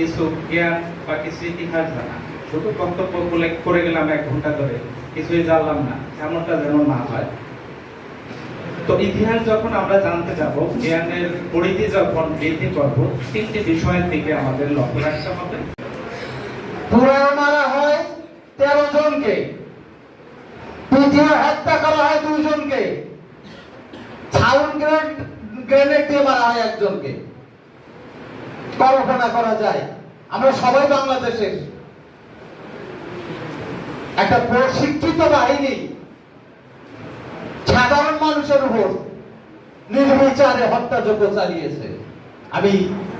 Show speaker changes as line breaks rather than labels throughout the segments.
কিছু জ্ঞান বা কিছু ইতিহাস জানা। শুধু বক্তব্য বলে করে গেলাম এক ঘণ্টা ধরে, কিছুই জানলাম না, এমনটা যেন না হয়। তো ইতিহাস যখন আমরা জানতে যাব, জ্ঞানের পরিধি যখন বৃদ্ধি করব, তিনটি বিষয়ের দিকে আমাদের লক্ষ্য রাখতে হবে।
পুরায় মারা হয় তেরো জনকে পিটিয়ে হত্যা করা হয় দুইজনকে ছাউন গ্রেনেড গ্রেনেড দিয়ে মারা হয় একজনকে। কল্পনা করা যায়। আমরা সবাই বাংলাদেশের। একটা প্রশিক্ষিত বাহিনী সাধারণ মানুষের উপর নির্বিচারে হত্যাযজ্ঞ চালিয়েছে। আমি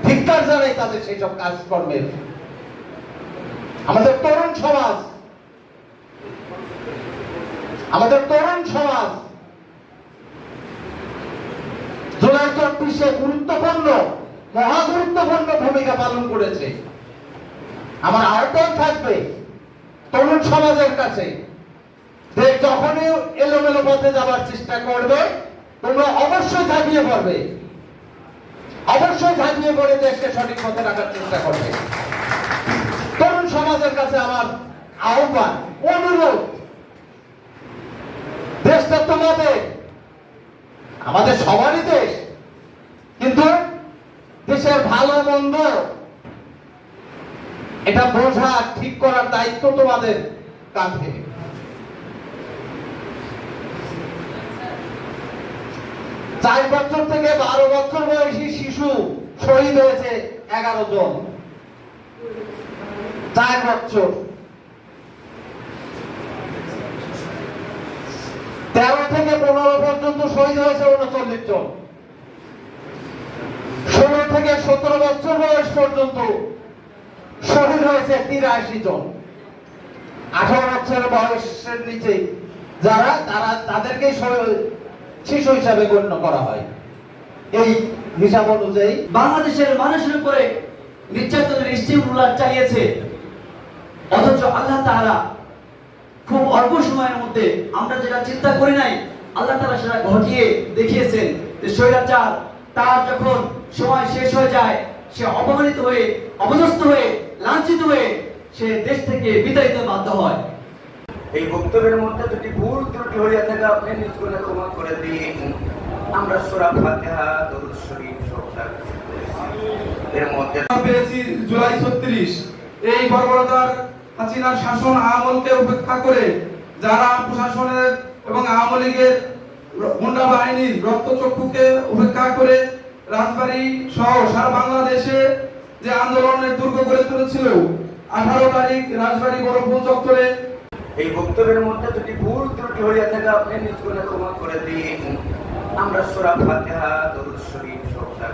ধিক্কার জানাই তাদের সেই সব কাজকর্মের। আমাদের তরুণ সমাজ, আমাদের তরুণ সমাজ, জুলাই চব্বিশে গুরুত্বপূর্ণ মহা গুরুত্বপূর্ণ ভূমিকা পালন করেছে। আমার আহ্বান থাকবে তরুণ সমাজের কাছে। যে যখনই এলোমেলো পথে যাবার চেষ্টা করবে, তোমরা অবশ্যই ঝাঁপিয়ে পড়বে। অবশ্যই ঝাঁপিয়ে পড়ে দেশকে সঠিক পথে রাখার চেষ্টা করবে। তরুণ সমাজের কাছে আমার আহ্বান, অনুরোধ দেশটা তোমাদের আমাদের সবারই দেশ, কিন্তু দেশের ভালো মন্দ। এটা বোঝা, ঠিক করার দায়িত্ব তোমাদের কাঁধে। চার বছর থেকে বারো বছর বয়সী শিশু শহীদ হয়েছে এগারো জন। চার বছর। তেরো থেকে পনেরো পর্যন্ত শহীদ হয়েছে উনচল্লিশ জন। থেকে সতেরো বছর বয়স পর্যন্ত শহীদ হয়েছে তিরাশি জন। আঠারো বছর বয়সের নিচে যারা, তারা তাদেরকে শিশু হিসাবে গণ্য করা হয়। এই হিসাব অনুযায়ী
বাংলাদেশের মানুষের উপরে নির্যাতনের স্টিমুলার চালিয়েছে। অথচ আল্লাহ তাআলা খুব অল্প সময়ের মধ্যে, আমরা যেটা চিন্তা করি নাই, আল্লাহ তাআলা সেটা ঘটিয়ে দেখিয়েছেন যে স্বৈরাচার তার যখন সময় শেষ হয়ে যায় সে অপমানিত হয়ে অপদস্থ হয়ে লাঞ্ছিত হয়ে সে দেশ থেকে বিতাড়িত বাধ্য হয়।
এই বক্তব্যের মধ্যে যদি ভুল ত্রুটি হইয়া থাকে আপনি নিজ গুণে ক্ষমা করে দিন। আমরা সূরা ফাতিহা দরুদ শরীফ সব তার কিছু করেছি। এর মধ্যে
পেয়েছি জুলাই ছত্রিশ। এই বর্বরতার হাসিনার শাসন আমলকে উপেক্ষা করে যারা প্রশাসনের এবং আওয়ামী লীগের গুন্ডা বাহিনীর রক্তচক্ষুকে উপেক্ষা করে রাজবাড়ী সহ সারা বাংলাদেশে যে আন্দোলনের দুর্গ গড়ে তুলেছিল, আঠারো তারিখ রাজবাড়ী বড় চত্বরে।
এই বক্তব্যের মধ্যে যদি ভুল ত্রুটি হইয়া থাকে, আপনি নিজ গুণে ক্ষমা করে দিন। আমরা সূরা ফাতিহা, দরুদ শরীফ সব তার